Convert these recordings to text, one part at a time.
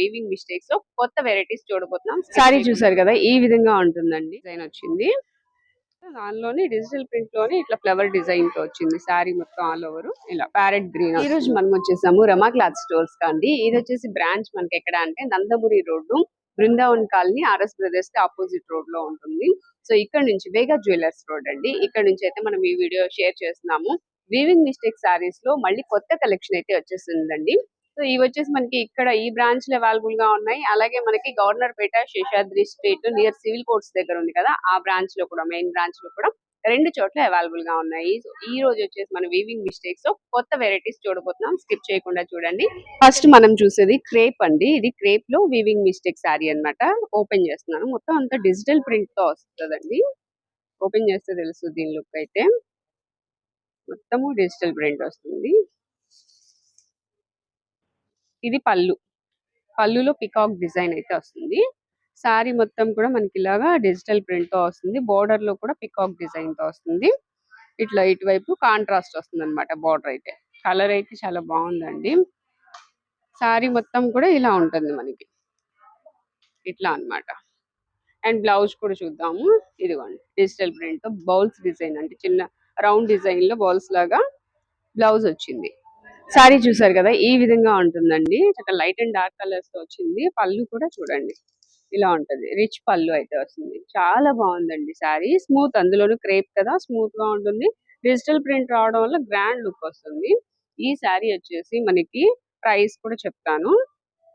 Weaving మిస్టేక్స్లో కొత్త varieties చూడబోతున్నాం. Sorry చూసారు కదా ఈ విధంగా ఉంటుందండి డిజైన్ వచ్చింది. దానిలోని డిజిటల్ ప్రింట్లోని ఇట్లా ఫ్లవర్ డిజైన్తో వచ్చింది శారీ మొత్తం ఆల్ ఓవర్ ఇలా ప్యారెట్ గ్రీన్ ఈ రోజు మనం వచ్చేసాము రమా క్లాత్ స్టోర్స్ కండి ఇది వచ్చేసి బ్రాంచ్ మనకి ఎక్కడ అంటే Nandamuri road Brindavan colony R S బ్రదర్స్కి opposite రోడ్లో ఉంటుంది. సో ఇక్కడ నుంచి వేగా జ్యువెలర్స్ రోడ్ అండి. ఇక్కడ నుంచి అయితే మనం ఈ వీడియో షేర్ చేస్తున్నాము. వీవింగ్ మిస్టేక్ సారీస్లో మళ్ళీ కొత్త కలెక్షన్ అయితే వచ్చేసిందండి. సో ఇవి వచ్చేసి మనకి ఇక్కడ ఈ బ్రాంచ్లో అవైలబుల్గా ఉన్నాయి. అలాగే మనకి Governorpet Seshadri street near civil courts దగ్గర ఉంది కదా ఆ బ్రాంచ్లో కూడా మెయిన్ బ్రాంచ్లో కూడా రెండు చోట్ల అవైలబుల్గా ఉన్నాయి. సో ఈ రోజు వచ్చేసి మన వీవింగ్ మిస్టేక్స్లో కొత్త వెరైటీస్ చూడబోతున్నాం. స్కిప్ చేయకుండా చూడండి. ఫస్ట్ మనం చూసేది క్రేప్ అండి. ఇది క్రేప్లో వీవింగ్ మిస్టేక్ శారీ అన్నమాట. ఓపెన్ చేస్తున్నాను. మొత్తం అంతా డిజిటల్ ప్రింట్తో వస్తుందండి. ఓపెన్ చేస్తే తెలుసు దీని లుక్ అయితే. మొత్తము డిజిటల్ ప్రింట్ వస్తుంది. ఇది పళ్ళు. పళ్ళులో పికాక్ డిజైన్ అయితే వస్తుంది. శారీ మొత్తం కూడా మనకి ఇలాగా డిజిటల్ ప్రింట్తో వస్తుంది. బోర్డర్లో కూడా పికాక్ డిజైన్తో వస్తుంది. ఇట్లా ఇటువైపు కాంట్రాస్ట్ వస్తుంది అనమాట బోర్డర్ అయితే. కలర్ అయితే చాలా బాగుందండి. శారీ మొత్తం కూడా ఇలా ఉంటుంది మనకి. ఇట్లా అన్నమాట. అండ్ బ్లౌజ్ కూడా చూద్దాము. ఇదిగోండి. డిజిటల్ ప్రింట్తో బౌల్స్ డిజైన్ అంటే చిన్న రౌండ్ డిజైన్లో బౌల్స్ లాగా బ్లౌజ్ వచ్చింది. శారీ చూసారు కదా ఈ విధంగా ఉంటుందండి. చక్కగా లైట్ అండ్ డార్క్ కలర్స్తో వచ్చింది. పళ్ళు కూడా చూడండి ఇలా ఉంటది. రిచ్ పళ్ళు అయితే వస్తుంది. చాలా బాగుందండి శారీ స్మూత్ అందులోనూ క్రేప్ కదా స్మూత్గా ఉంటుంది. డిజిటల్ ప్రింట్ రావడం వల్ల గ్రాండ్ లుక్ వస్తుంది. ఈ శారీ వచ్చేసి మనకి ప్రైస్ కూడా చెప్తాను.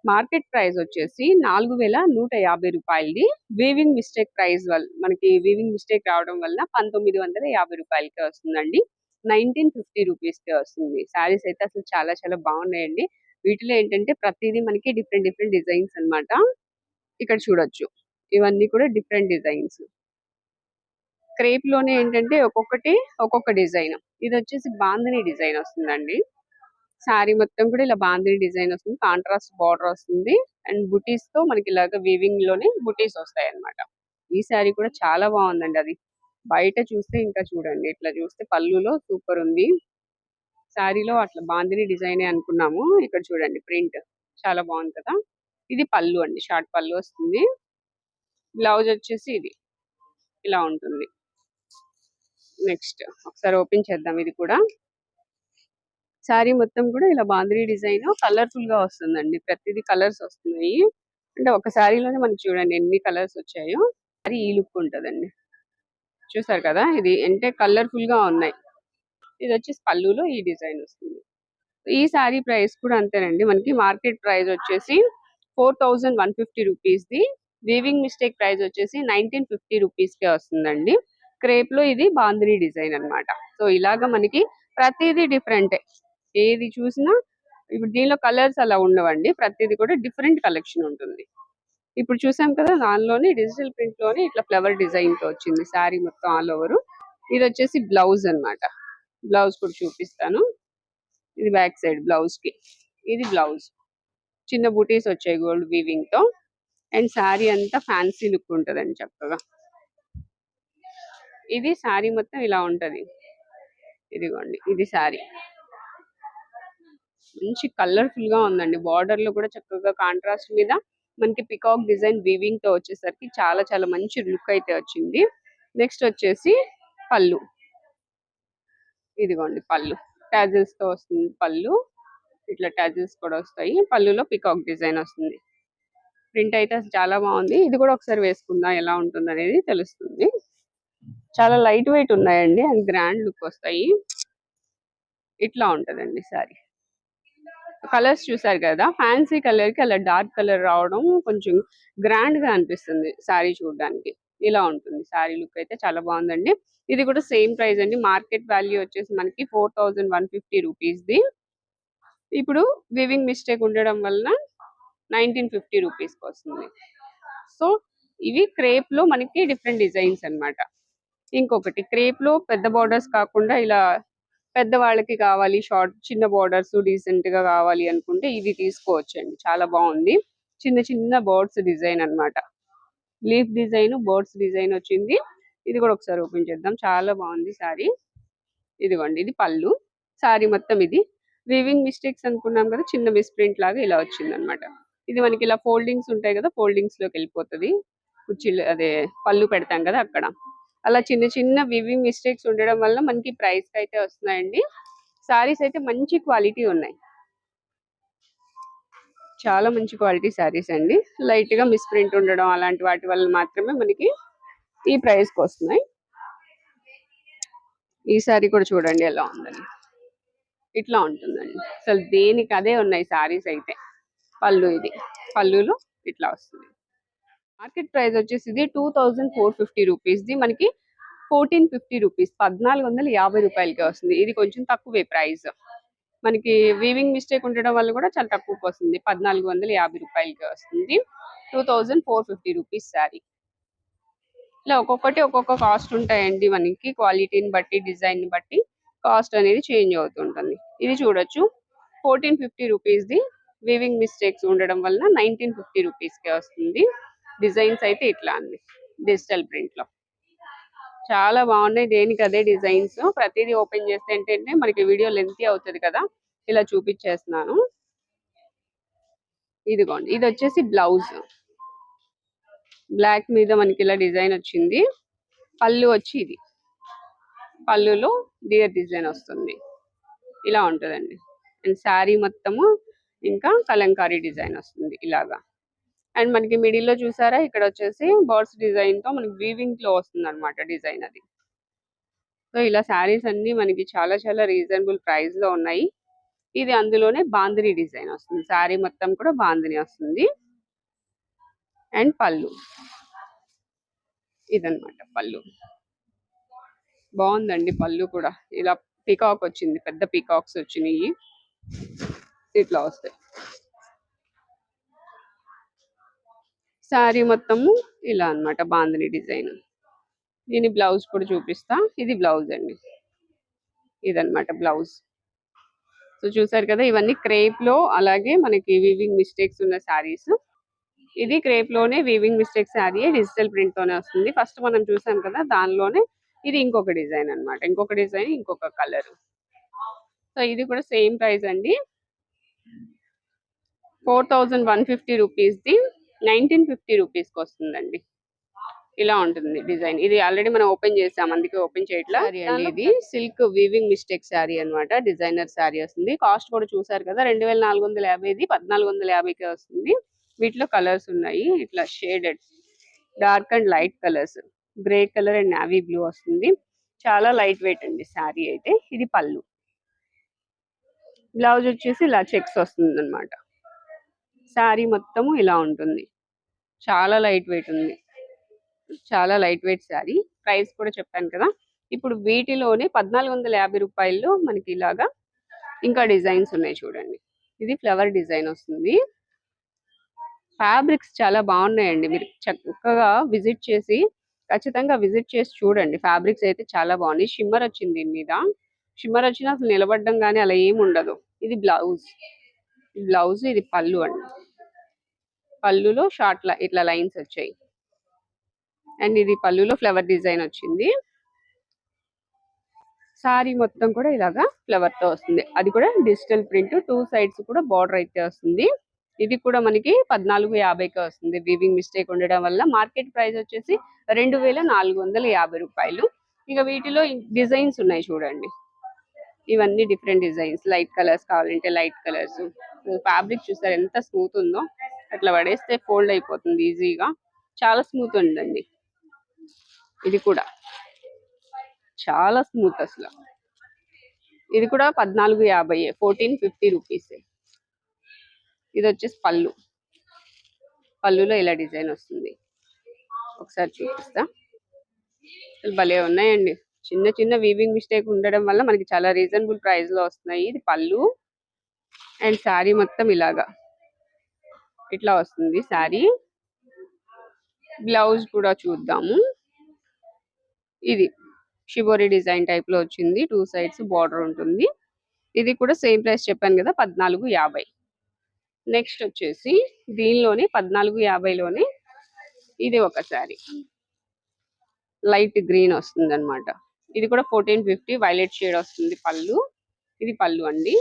మార్కెట్ ప్రైస్ వచ్చేసి నాలుగు వేల నూట యాభై రూపాయలది. వీవింగ్ మిస్టేక్ ప్రైస్ వల్ల మనకి వీవింగ్ మిస్టేక్ రావడం వల్ల పంతొమ్మిది వందల యాభై రూపాయలకి వస్తుందండి. నైన్టీన్ ఫిఫ్టీ రూపీస్కి వస్తుంది. శారీస్ అయితే అసలు చాలా చాలా బాగున్నాయండి. వీటిలో ఏంటంటే ప్రతిదీ మనకి డిఫరెంట్ డిఫరెంట్ డిజైన్స్ అన్నమాట. ఇక్కడ చూడొచ్చు. ఇవన్నీ కూడా డిఫరెంట్ డిజైన్స్. క్రేప్లోనే ఏంటంటే ఒక్కొక్కటి ఒక్కొక్క డిజైన్. ఇది వచ్చేసి బాందిని డిజైన్ వస్తుందండి. శారీ మొత్తం కూడా ఇలా బాందిని డిజైన్ వస్తుంది. కాంట్రాస్ట్ బార్డర్ వస్తుంది. అండ్ బుటీస్తో మనకి ఇలాగ వీవింగ్లోనే బుటీస్ వస్తాయి అన్నమాట ఈ శారీ కూడా చాలా బాగుందండి అది. బయట చూస్తే ఇంకా చూడండి. ఇట్లా చూస్తే పళ్ళులో సూపర్ ఉంది. శారీలో అట్లా బాందిని డిజైన్ అనుకున్నాము. ఇక్కడ చూడండి ప్రింట్ చాలా బాగుంది కదా. ఇది పళ్ళు అండి. షార్ట్ పళ్ళు వస్తుంది. బ్లౌజ్ వచ్చేసి ఇది. ఇలా ఉంటుంది. నెక్స్ట్ ఒకసారి ఓపెన్ చేద్దాం ఇది కూడా. శారీ మొత్తం కూడా ఇలా బాందిని డిజైన్ కలర్ఫుల్గా వస్తుందండి. ప్రతిదీ కలర్స్ వస్తున్నాయి. అంటే ఒక శారీలోనే మనకి చూడండి ఎన్ని కలర్స్ వచ్చాయో. అది ఈ లుక్ ఉంటదండి. చూసారు కదా? ఇది అంటే కలర్ఫుల్గా ఉన్నాయి. ఇది వచ్చేసి పళ్ళులో ఈ డిజైన్ వస్తుంది. ఈ శారీ ప్రైస్ కూడా అంతేనండి. మనకి మార్కెట్ ప్రైస్ వచ్చేసి four thousand one fifty rupees the weaving mistake price వచ్చేసి నైన్టీన్ ఫిఫ్టీ రూపీస్కే వస్తుందండి. క్రేప్లో ఇది బాందిని డిజైన్ అన్నమాట. సో ఇలాగా మనకి ప్రతిదీ డిఫరెంటే. ఏది చూసినా ఇప్పుడు దీనిలో కలర్స్ అలా ఉండవండి. ప్రతిదీ కూడా డిఫరెంట్ కలెక్షన్ ఉంటుంది. ఇప్పుడు చూసాం కదా దానిలోనే డిజిటల్ ప్రింట్లోనే ఇట్లా ఫ్లవర్ డిజైన్తో వచ్చింది శారీ మొత్తం ఆల్ ఓవర్ ఇది వచ్చేసి బ్లౌజ్ అన్నమాట. బ్లౌజ్ కూడా చూపిస్తాను. ఇది బ్యాక్ సైడ్ బ్లౌజ్కి. ఇది బ్లౌజ్ చిన్న బూటీస్ వచ్చాయి గోల్డ్ వీవింగ్తో. అండ్ శారీ అంతా ఫ్యాన్సీ లుక్ ఉంటదండి చక్కగా. ఇది శారీ మొత్తం ఇలా ఉంటది. ఇదిగోండి ఇది శారీ. మంచి కలర్ఫుల్గా ఉందండి. బార్డర్లో కూడా చక్కగా కాంట్రాస్ట్ మీద మనకి పికాక్ డిజైన్ వీవింగ్తో వచ్చేసరికి చాలా చాలా మంచి లుక్ అయితే వచ్చింది. నెక్స్ట్ వచ్చేసి పళ్ళు. ఇదిగోండి పళ్ళు. ట్యాజిల్స్తో వస్తుంది పళ్ళు. ఇట్లా ట్యాజిల్స్ కూడా వస్తాయి. పళ్ళులో పికాక్ డిజైన్ వస్తుంది. ప్రింట్ అయితే చాలా బాగుంది. ఇది కూడా ఒకసారి వేసుకుందాం. ఎలా ఉంటుంది అనేది తెలుస్తుంది. చాలా లైట్ వెయిట్ ఉన్నాయండి. అండ్ గ్రాండ్ లుక్ వస్తాయి. ఇట్లా ఉంటదండి సారీ. కలర్స్ చూసారు కదా? ఫ్యాన్సీ కలర్కి అలా డార్క్ కలర్ రావడం కొంచెం గ్రాండ్గా అనిపిస్తుంది శారీ చూడడానికి. ఇలా ఉంటుంది. శారీ లుక్ అయితే చాలా బాగుందండి. ఇది కూడా సేమ్ ప్రైస్ అండి. మార్కెట్ వాల్యూ వచ్చేసి మనకి four thousand one fifty rupees the ఇప్పుడు వివింగ్ మిస్టేక్ ఉండడం వలన నైన్టీన్ ఫిఫ్టీ రూపీస్కి వస్తుంది. సో ఇవి క్రేప్లో మనకి డిఫరెంట్ డిజైన్స్ అన్నమాట. ఇంకొకటి క్రేప్లో పెద్ద బార్డర్స్ కాకుండా ఇలా పెద్ద వాళ్ళకి కావాలి షార్ట్ చిన్న బార్డర్స్ డీసెంట్గా కావాలి అనుకుంటే ఇది తీసుకోవచ్చండి. చాలా బాగుంది. చిన్న చిన్న బర్డ్స్ డిజైన్ అన్నమాట. లీఫ్ డిజైన్ బర్డ్స్ డిజైన్ వచ్చింది. ఇది కూడా ఒకసారి ఓపెన్ చేద్దాం. చాలా బాగుంది సారీ. ఇదిగోండి ఇది పళ్ళు. సారీ మొత్తం ఇది. వీవింగ్ మిస్టేక్స్ అనుకున్నాం కదా చిన్న మిస్ప్రింట్ లాగా ఇలా వచ్చింది అనమాట ఇది మనకి ఇలా ఫోల్డింగ్స్ ఉంటాయి కదా ఫోల్డింగ్స్లోకి వెళ్ళిపోతుంది. కుర్చీలు అదే పళ్ళు పెడతాం కదా అక్కడ. అలా చిన్న చిన్న వివింగ్ మిస్టేక్స్ ఉండడం వల్ల మనకి ప్రైస్ అయితే వస్తున్నాయండి. సారీస్ అయితే మంచి క్వాలిటీ ఉన్నాయి. చాలా మంచి క్వాలిటీ శారీస్ అండి. లైట్గా మిస్ ప్రింట్ ఉండడం అలాంటి వాటి వల్ల మాత్రమే మనకి ఈ ప్రైస్కి వస్తున్నాయి. ఈ సారీ కూడా చూడండి ఎలా ఉందండి. ఇట్లా ఉంటుందండి. అసలు దేనికి అదే ఉన్నాయి సారీస్ అయితే. పళ్ళు ఇది. పళ్ళులో ఇట్లా వస్తుంది. మార్కెట్ ప్రైస్ వచ్చేసి ఇది two thousand four fifty rupees. The మనకి ఫోర్టీన్ ఫిఫ్టీ రూపీస్. పద్నాలుగు వందల యాభై రూపాయలకి వస్తుంది. ఇది కొంచెం తక్కువే ప్రైస్. మనకి వీవింగ్ మిస్టేక్ ఉండడం వల్ల కూడా చాలా తక్కువకి వస్తుంది. పద్నాలుగు వందల యాభై రూపాయలకి వస్తుంది. Two thousand four fifty rupees sari. ఇలా ఒక్కొక్కటి ఒక్కొక్క కాస్ట్ ఉంటాయండి మనకి. క్వాలిటీని బట్టి డిజైన్ బట్టి కాస్ట్ అనేది చేంజ్ అవుతుంటుంది. ఇది చూడొచ్చు. ఫోర్టీన్ ఫిఫ్టీ రూపీస్ది వీవింగ్ మిస్టేక్స్ ఉండడం వలన నైన్టీన్ ఫిఫ్టీ రూపీస్కే వస్తుంది. డిజైన్స్ అయితే ఇట్లా అండి డిజిటల్ ప్రింట్లో. చాలా బాగున్నాయి దేనికి అదే డిజైన్స్. ప్రతిదీ ఓపెన్ చేస్తే ఏంటంటే మనకి వీడియో లెంతీ అవుతుంది కదా ఇలా చూపించేస్తున్నాను. ఇదిగోండి ఇది వచ్చేసి బ్లౌజ్. బ్లాక్ మీద మనకి ఇలా డిజైన్ వచ్చింది. పళ్ళు వచ్చి ఇది. పళ్ళులో డియర్ డిజైన్ వస్తుంది. ఇలా ఉంటుందండి. అండ్ శారీ మొత్తము ఇంకా కలంకారీ డిజైన్ వస్తుంది ఇలాగా. అండ్ మనకి మిడిల్లో చూసారా? ఇక్కడ వచ్చేసి బర్డ్స్ డిజైన్తో మనకి వీవింగ్లో వస్తుంది అనమాట డిజైన్ అది. సో ఇలా శారీస్ అన్ని మనకి చాలా చాలా రీజనబుల్ ప్రైస్లో ఉన్నాయి. ఇది అందులోనే బాందిని డిజైన్ వస్తుంది. శారీ మొత్తం కూడా బాందిని వస్తుంది. అండ్ పళ్ళు. ఇదన్నమాట పళ్ళు. బాగుందండి పళ్ళు కూడా. ఇలా పీకాక్ వచ్చింది. పెద్ద పీకాక్స్ వచ్చినాయి. ఇట్లా వస్తాయి. శారీ మొత్తము ఇలా అన్నమాట బాందిని డిజైన్. దీని బ్లౌజ్ కూడా చూపిస్తా. ఇది బ్లౌజ్ అండి. ఇదనమాట బ్లౌజ్. సో చూసారు కదా ఇవన్నీ క్రేప్లో అలాగే మనకి వీవింగ్ మిస్టేక్స్ ఉన్న శారీస్. ఇది క్రేప్లోనే weaving mistake sari digital print తోనే వస్తుంది. ఫస్ట్ మనం చూసాం కదా దానిలోనే ఇది ఇంకొక డిజైన్ అన్నమాట. ఇంకొక డిజైన్ ఇంకొక కలర్ సో ఇది కూడా సేమ్ ప్రైస్ అండి. ఫోర్ థౌజండ్ వన్ ఫిఫ్టీ రూపీస్ది నైన్టీన్ ఫిఫ్టీ రూపీస్కి వస్తుందండి ఇలా ఉంటుంది డిజైన్. ఇది ఆల్రెడీ మనం ఓపెన్ చేసాం అందుకే ఓపెన్ చేయట్లా. అండి ఇది సిల్క్ వీవింగ్ మిస్టేక్ శారీ అన్నమాట. డిజైనర్ శారీ వస్తుంది. కాస్ట్ కూడా చూసారు కదా రెండు వేల నాలుగు వందల యాభైది పద్నాలుగు వందల యాభైకి వస్తుంది. వీటిలో కలర్స్ ఉన్నాయి. ఇట్లా shaded dark and light colours. Grey colour and navy blue వస్తుంది. చాలా లైట్ వెయిట్ అండి శారీ అయితే. ఇది పళ్ళు. బ్లౌజ్ వచ్చేసి ఇలా చెక్స్ వస్తుంది అనమాట శారీ మొత్తము ఇలా ఉంటుంది. చాలా లైట్ వెయిట్ ఉంది. చాలా లైట్ వెయిట్ శారీ. ప్రైస్ కూడా చెప్పాను కదా. ఇప్పుడు వీటిలోనే పద్నాలుగు వందల యాభై రూపాయల్లో మనకి ఇలాగా ఇంకా డిజైన్స్ ఉన్నాయి చూడండి. ఇది ఫ్లవర్ డిజైన్ వస్తుంది. ఫ్యాబ్రిక్స్ చాలా బాగున్నాయండి. మీరు చక్కగా విజిట్ చేసి ఖచ్చితంగా విజిట్ చేసి చూడండి. ఫ్యాబ్రిక్స్ అయితే చాలా బాగున్నాయి. షిమ్మర్ వచ్చింది దీని మీద. షిమ్మర్ వచ్చినా అసలు నిలబడడం కానీ అలా ఏమి ఉండదు. ఇది బ్లౌజ్. బ్లౌజ్ ఇది పళ్ళు అండి. పళ్ళులో షార్ట్ ఇట్లా లైన్స్ వచ్చాయి. అండ్ ఇది పళ్ళులో ఫ్లవర్ డిజైన్ వచ్చింది. సారీ మొత్తం కూడా ఇలాగా ఫ్లవర్తో వస్తుంది. అది కూడా డిజిటల్ ప్రింట్ టూ సైడ్స్ కూడా బార్డర్ అయితే వస్తుంది. ఇది కూడా మనకి పద్నాలుగు యాభైకి వస్తుంది. వీవింగ్ మిస్టేక్ ఉండడం వల్ల మార్కెట్ ప్రైస్ వచ్చేసి రెండు వేల నాలుగు వందల యాభై రూపాయలు. ఇక వీటిలో డిజైన్స్ ఉన్నాయి చూడండి. ఇవన్నీ డిఫరెంట్ డిజైన్స్. లైట్ కలర్స్ కావాలంటే లైట్ కలర్స్. ఫ్యాబ్రిక్ చూస్తారు ఎంత స్మూత్ ఉందో. అట్లా పడేస్తే ఫోల్డ్ అయిపోతుంది ఈజీగా చాలా స్మూత్ ఉందండి. ఇది కూడా. చాలా స్మూత్ అసలు. ఇది కూడా పద్నాలుగు యాభై ఫోర్టీన్ ఫిఫ్టీ రూపీస్ ఇది వచ్చేసి పళ్ళు. పళ్ళులో ఇలా డిజైన్ వస్తుంది. ఒకసారి చూపిస్తా. అసలు భలే ఉన్నాయండి. చిన్న చిన్న వీవింగ్ మిస్టేక్ ఉండడం వల్ల మనకి చాలా రీజనబుల్ ప్రైస్లో వస్తున్నాయి. ఇది పళ్ళు. అండ్ శారీ మొత్తం ఇలాగా. ఇట్లా వస్తుంది శారీ. బ్లౌజ్ కూడా చూద్దాము. ఇది షిబోరి డిజైన్ టైప్లో వచ్చింది. టూ సైడ్స్ బార్డర్ ఉంటుంది. ఇది కూడా సేమ్ ప్రైస్ చెప్పాను కదా పద్నాలుగు యాభై. నెక్స్ట్ వచ్చేసి దీనిలోనే పద్నాలుగు యాభైలోనే ఇది ఒక శారీ. లైట్ గ్రీన్ వస్తుంది అనమాట ఇది కూడా ఫోర్టీన్ ఫిఫ్టీ వైలెట్ షేడ్ వస్తుంది పళ్ళు. ఇది పళ్ళు అండి.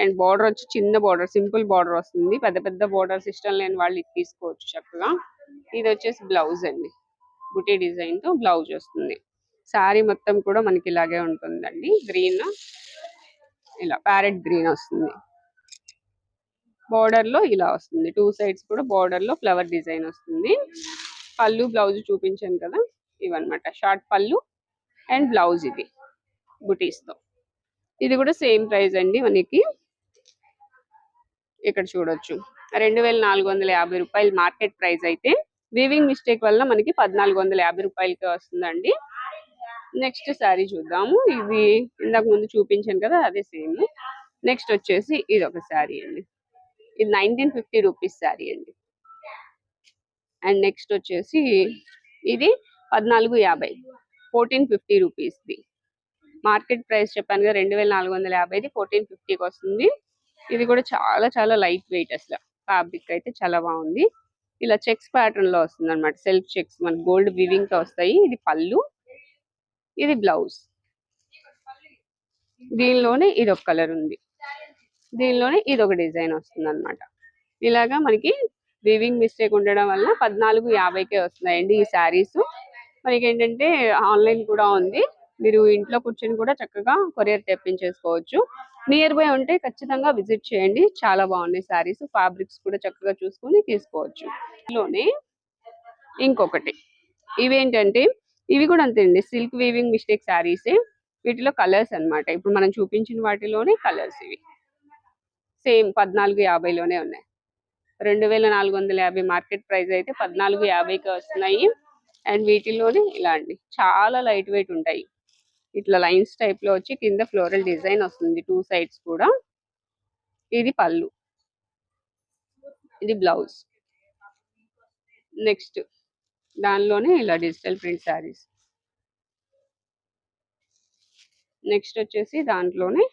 అండ్ బార్డర్ వచ్చి చిన్న బార్డర్ సింపుల్ బార్డర్ వస్తుంది. పెద్ద పెద్ద బార్డర్స్ ఇష్టం లేని వాళ్ళు ఇది తీసుకోవచ్చు చక్కగా. ఇది వచ్చేసి బ్లౌజ్ అండి. బుటీ డిజైన్తో బ్లౌజ్ వస్తుంది. శారీ మొత్తం కూడా మనకి ఇలాగే ఉంటుందండి. గ్రీన్ ఇలా ప్యారెట్ గ్రీన్ వస్తుంది. బార్డర్లో ఇలా వస్తుంది. టూ సైడ్స్ కూడా బార్డర్లో ఫ్లవర్ డిజైన్ వస్తుంది. పళ్ళు బ్లౌజ్ చూపించాను కదా ఇవన్నమాట. షార్ట్ పళ్ళు అండ్ బ్లౌజ్ ఇది బుటీస్తో. ఇది కూడా సేమ్ ప్రైస్ అండి మనకి. ఇక్కడ చూడొచ్చు. రెండు వేల నాలుగు వందల యాభై రూపాయలు మార్కెట్ ప్రైస్ అయితే వీవింగ్ మిస్టేక్ వల్ల మనకి పద్నాలుగు వందల యాభై రూపాయలకి వస్తుందండి. నెక్స్ట్ శారీ చూద్దాము. ఇది ఇందాక ముందు చూపించాను కదా అదే సేమ్. నెక్స్ట్ వచ్చేసి ఇది ఒక శారీ అండి. ఇది నైన్టీన్ ఫిఫ్టీ రూపీస్ శారీ అండి. అండ్ నెక్స్ట్ వచ్చేసి ఇది పద్నాలుగు యాభై ఫోర్టీన్ ఫిఫ్టీ రూపీస్ది. మార్కెట్ ప్రైస్ చెప్పాను కదా రెండు వేల నాలుగు వందల యాభైది ఫోర్టీన్ ఫిఫ్టీకి వస్తుంది. ఇది కూడా చాలా చాలా లైట్ వెయిట్ అసలు. ఫ్యాబ్రిక్ అయితే చాలా బాగుంది. ఇలా చెక్స్ ప్యాటర్న్లో వస్తుంది అనమాట సెల్ఫ్ చెక్స్ మన గోల్డ్ వివింగ్తో వస్తాయి. ఇది పళ్ళు. ఇది బ్లౌజ్. దీనిలోనే ఇది ఒక కలర్ ఉంది. దీనిలోనే ఇది ఒక డిజైన్ వస్తుంది అనమాట ఇలాగా మనకి వివింగ్ మిస్టేక్ ఉండడం వల్ల పద్నాలుగు యాభైకే వస్తున్నాయండి ఈ శారీస్. మనకి ఏంటంటే ఆన్లైన్ కూడా ఉంది. మీరు ఇంట్లో కూర్చొని కూడా చక్కగా కొరియర్ తెప్పించేసుకోవచ్చు. నియర్ బై ఉంటే ఖచ్చితంగా విజిట్ చేయండి. చాలా బాగున్నాయి శారీస్ ఫ్యాబ్రిక్స్ కూడా చక్కగా చూసుకొని తీసుకోవచ్చు. లోనే ఇంకొకటి. ఇవేంటంటే ఇవి కూడా అంతే అండి. సిల్క్ వీవింగ్ మిస్టేక్ శారీసే వీటిలో కలర్స్ అన్నమాట. ఇప్పుడు మనం చూపించిన వాటిలోనే కలర్స్ ఇవి. సేమ్ పద్నాలుగు యాభైలోనే ఉన్నాయి. రెండు వేల నాలుగు వందల యాభై మార్కెట్ ప్రైస్ అయితే పద్నాలుగు యాభైకి వస్తున్నాయి. అండ్ వీటిలోనే ఇలా అండి. చాలా లైట్ వెయిట్ ఉంటాయి. ఇట్లా లైన్స్ టైప్లో వచ్చి కింద ఫ్లోరల్ డిజైన్ వస్తుంది టూ సైడ్స్ కూడా. ఇది పళ్ళు. ఇది బ్లౌజ్. నెక్స్ట్ దానిలోనే ఇలా డిజిటల్ ప్రింట్ శారీస్. నెక్స్ట్ వచ్చేసి దాంట్లోనే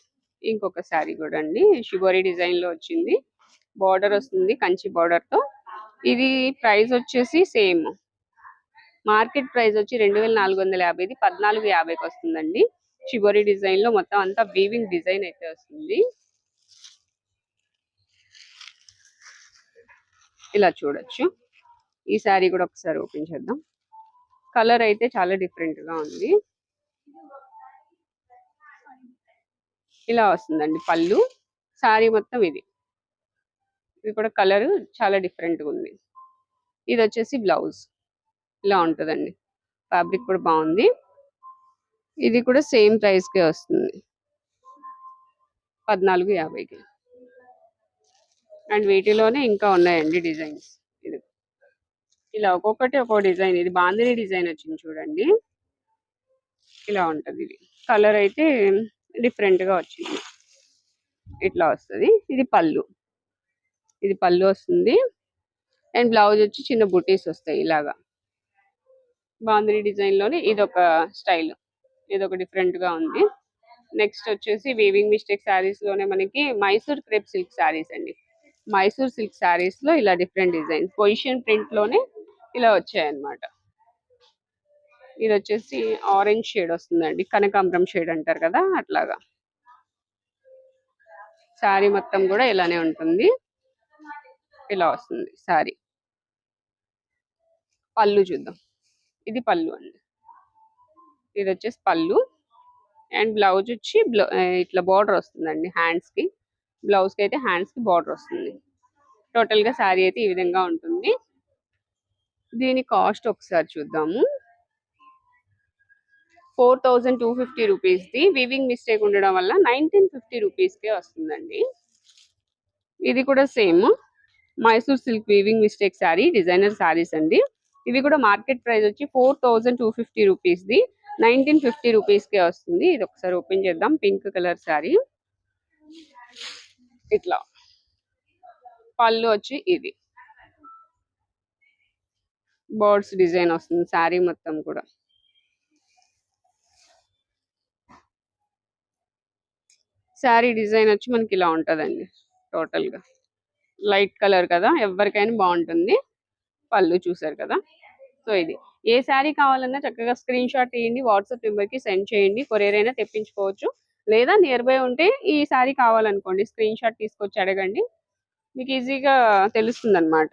ఇంకొక శారీ కూడా అండి. షిబోరి డిజైన్లో వచ్చింది. బార్డర్ వస్తుంది కంచి బార్డర్తో. ఇది ప్రైస్ వచ్చేసి సేమ్. మార్కెట్ ప్రైస్ వచ్చి రెండు వేల నాలుగు వందల యాభైది పద్నాలుగు యాభైకి వస్తుందండి. షిబోరి డిజైన్లో మొత్తం అంతా వీవింగ్ డిజైన్ అయితే వస్తుంది. ఇలా చూడొచ్చు. ఈ శారీ కూడా ఒకసారి ఓపెన్ చేద్దాం. కలర్ అయితే చాలా డిఫరెంట్గా ఉంది. ఇలా వస్తుందండి పళ్ళు. శారీ మొత్తం ఇది. ఇది కూడా కలర్ చాలా డిఫరెంట్గా ఉంది. ఇది వచ్చేసి బ్లౌజ్ ఇలా ఉంటుందండి. ఫ్యాబ్రిక్ కూడా బాగుంది. ఇది కూడా సేమ్ ప్రైస్ కే వస్తుంది. పద్నాలుగు యాభైకి. అండ్ వీటిలోనే ఇంకా ఉన్నాయండి డిజైన్స్. ఇది ఇలా ఒక్కొక్కటి ఒక్కో డిజైన్. ఇది బాందిని డిజైన్ వచ్చింది చూడండి. ఇలా ఉంటుంది ఇది. కలర్ అయితే డిఫరెంట్గా వచ్చింది. ఇట్లా వస్తుంది. ఇది పళ్ళు. ఇది పళ్ళు వస్తుంది. అండ్ బ్లౌజ్ వచ్చి చిన్న బుటీస్ వస్తాయి ఇలాగా. బాందిని డిజైన్లోనే ఇది ఒక స్టైల్. ఇది ఒక డిఫరెంట్గా ఉంది. నెక్స్ట్ వచ్చేసి వీవింగ్ మిస్టేక్ శారీస్లోనే మనకి మైసూర్ క్రేప్ సిల్క్ శారీస్ అండి. మైసూర్ సిల్క్ శారీస్లో ఇలా డిఫరెంట్ డిజైన్ పొజిషన్ ప్రింట్లోనే ఇలా వచ్చాయి అన్నమాట ఇది వచ్చేసి ఆరెంజ్ షేడ్ వస్తుందండి కనకాంబరం షేడ్ అంటారు కదా అట్లాగా. శారీ మొత్తం కూడా ఇలానే ఉంటుంది. ఇలా వస్తుంది శారీ. పళ్ళు చూద్దాం. ఇది పళ్ళు అండి. ఇది వచ్చేసి పళ్ళు. అండ్ బ్లౌజ్ వచ్చి ఇట్లా బార్డర్ వస్తుందండి హ్యాండ్స్కి బ్లౌజ్కి అయితే హ్యాండ్స్కి బార్డర్ వస్తుంది. టోటల్గా శారీ అయితే ఈ విధంగా ఉంటుంది. దీని కాస్ట్ ఒకసారి చూద్దాము. Four thousand two fifty rupees the weaving mistake ఉండడం వల్ల నైన్టీన్ ఫిఫ్టీ రూపీస్కే వస్తుందండి. ఇది కూడా same. Mysore silk weaving mistake sari designer saris అండి. ఇవి కూడా మార్కెట్ ప్రైస్ వచ్చి four thousand two fifty rupees the nineteen fifty రూపీస్కే వస్తుంది. ఇది ఒకసారి ఓపెన్ చేద్దాం. Pink colour sari. ఇట్లా. పళ్ళు వచ్చి ఇది. బర్డ్స్ డిజైన్ వస్తుంది శారీ మొత్తం కూడా. శారీ డిజైన్ వచ్చి మనకి ఇలా ఉంటదండి టోటల్గా లైట్ కలర్ కదా. ఎవరికైనా బాగుంటుంది. పళ్ళు చూసారు కదా. సో ఇది. ఏ శారీ కావాలన్నా చక్కగా స్క్రీన్ షాట్ తీయండి వాట్సాప్ నెంబర్కి సెండ్ చేయండి కొరియర్ అయినా తెప్పించుకోవచ్చు. లేదా నియర్ బై ఉంటే ఈ శారీ కావాలనుకోండి స్క్రీన్ షాట్ తీసుకొచ్చి అడగండి. మీకు ఈజీగా తెలుస్తుంది అనమాట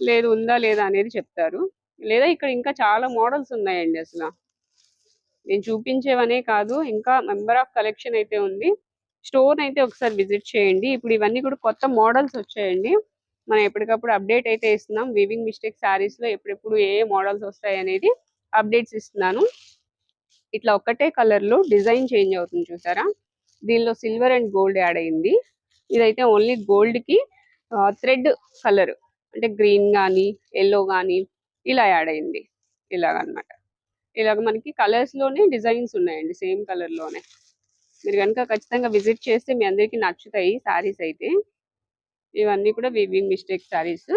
లేదు ఉందా లేదా అనేది చెప్తారు. లేదా ఇక్కడ ఇంకా చాలా మోడల్స్ ఉన్నాయండి అసలు. నేను చూపించేవనే కాదు ఇంకా మెంబర్ ఆఫ్ కలెక్షన్ అయితే ఉంది. స్టోర్ అయితే ఒకసారి విజిట్ చేయండి. ఇప్పుడు ఇవన్నీ కూడా కొత్త మోడల్స్ వచ్చాయండి. మనం ఎప్పటికప్పుడు అప్డేట్ అయితే ఇస్తున్నాం. వివింగ్ మిస్టేక్ శారీస్లో ఎప్పుడెప్పుడు ఏ మోడల్స్ వస్తాయి అనేది అప్డేట్స్ ఇస్తున్నాను. ఇట్లా ఒక్కటే కలర్లో డిజైన్ చేంజ్ అవుతుంది చూసారా? దీనిలో సిల్వర్ అండ్ గోల్డ్ యాడ్ అయింది. ఇదైతే ఓన్లీ గోల్డ్కి థ్రెడ్ కలర్ అంటే గ్రీన్ కానీ ఎల్లో కానీ ఇలా యాడ్ అయింది. ఇలాగనమాట. ఇలాగ మనకి కలర్స్లోనే డిజైన్స్ ఉన్నాయండి సేమ్ కలర్లోనే. మీరు కనుక ఖచ్చితంగా విజిట్ చేస్తే మీ అందరికి నచ్చుతాయి సారీస్ అయితే. ఇవన్నీ కూడా weaving mistake saris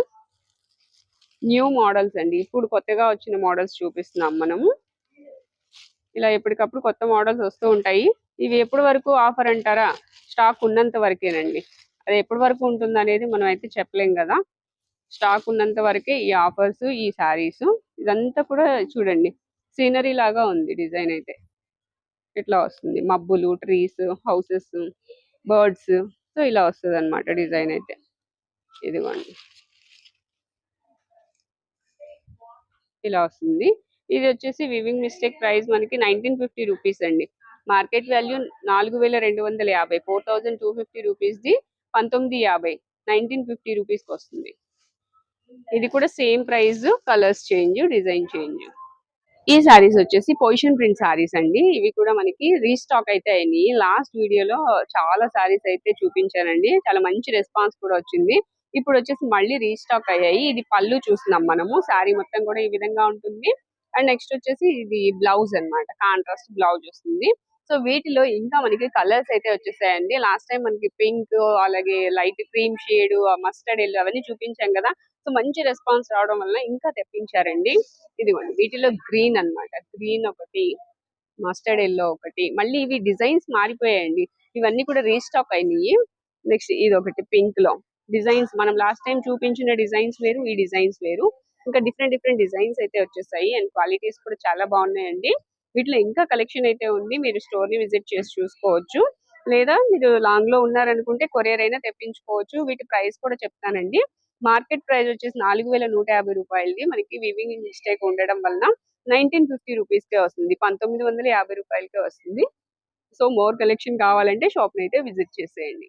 new models అండి. ఇప్పుడు కొత్తగా వచ్చిన మోడల్స్ చూపిస్తున్నాం మనము. ఇలా ఎప్పటికప్పుడు కొత్త మోడల్స్ వస్తూ ఉంటాయి. ఇవి ఎప్పటి వరకు ఆఫర్ అంటారా? స్టాక్ ఉన్నంత వరకేనండి. అది ఎప్పటి వరకు ఉంటుంది అనేది మనం అయితే చెప్పలేం కదా. స్టాక్ ఉన్నంత వరకే ఈ ఆఫర్స్ ఈ సారీస్ ఇదంతా కూడా చూడండి. సీనరీ లాగా ఉంది డిజైన్ అయితే. ఇట్లా వస్తుంది. మబ్బులు ట్రీస్ హౌసెస్ బర్డ్స్ సో ఇలా వస్తుంది అనమాట డిజైన్ అయితే. ఇదిగోండి. ఇలా వస్తుంది. ఇది వచ్చేసి వివింగ్ మిస్టేక్ ప్రైస్ మనకి నైన్టీన్ ఫిఫ్టీ రూపీస్ అండి. మార్కెట్ వాల్యూ నాలుగు వేల రెండు వందల యాభై ఫోర్ థౌజండ్ టూ ఫిఫ్టీ రూపీస్ది పంతొమ్మిది యాభై నైన్టీన్ ఫిఫ్టీ రూపీస్కి వస్తుంది. ఇది కూడా same price colours change design change. ఈ సారీస్ వచ్చేసి పొజిషన్ ప్రింట్ సారీస్ అండి. ఇవి కూడా మనకి రీస్టాక్ అయితే అయినాయి. లాస్ట్ వీడియోలో చాలా సారీస్ అయితే చూపించానండి. చాలా మంచి రెస్పాన్స్ కూడా వచ్చింది. ఇప్పుడు వచ్చేసి మళ్ళీ రీస్టాక్ అయ్యాయి. ఇది పళ్ళు చూస్తున్నాం మనము. సారీ మొత్తం కూడా ఈ విధంగా ఉంటుంది. అండ్ నెక్స్ట్ వచ్చేసి ఇది బ్లౌజ్ అన్నమాట. కాంట్రాస్ట్ బ్లౌజ్ వస్తుంది. సో వీటిలో ఇంకా మనకి కలర్స్ అయితే వచ్చేసాయండి. లాస్ట్ టైం మనకి పింక్ అలాగే light cream shade mustard yellow అవన్నీ చూపించాం కదా. సో మంచి రెస్పాన్స్ రావడం వల్ల ఇంకా తెప్పించారండి. ఇదిగోండి. వీటిలో గ్రీన్ అన్నమాట. గ్రీన్ ఒకటి మస్టర్డ్ ఎల్లో ఒకటి. మళ్ళీ ఇవి డిజైన్స్ మారిపోయాయండి. ఇవన్నీ కూడా రీస్టాక్ అయినాయి. నెక్స్ట్ ఇది ఒకటి పింక్లో డిజైన్స్ మనం లాస్ట్ టైం చూపించిన డిజైన్స్ వేరు ఈ డిజైన్స్ వేరు. ఇంకా డిఫరెంట్ డిఫరెంట్ డిజైన్స్ అయితే వచ్చేసాయి. అండ్ క్వాలిటీస్ కూడా చాలా బాగున్నాయండి. వీటిలో ఇంకా కలెక్షన్ అయితే ఉంది. మీరు స్టోర్ని విజిట్ చేసి చూసుకోవచ్చు. లేదా మీరు లాంగ్లో ఉన్నారనుకుంటే కొరియర్ అయినా తెప్పించుకోవచ్చు. వీటి ప్రైస్ కూడా చెప్తానండి. మార్కెట్ ప్రైస్ వచ్చేసి నాలుగు వేల నూట యాభై రూపాయలది. మనకి వివింగ్ మిస్టేక్ ఉండడం వలన నైన్టీన్ ఫిఫ్టీ రూపీస్కే వస్తుంది. పంతొమ్మిది వందల యాభై రూపాయలకే వస్తుంది. సో మోర్ కలెక్షన్ కావాలంటే షాప్ అయితే విజిట్ చేసేయండి.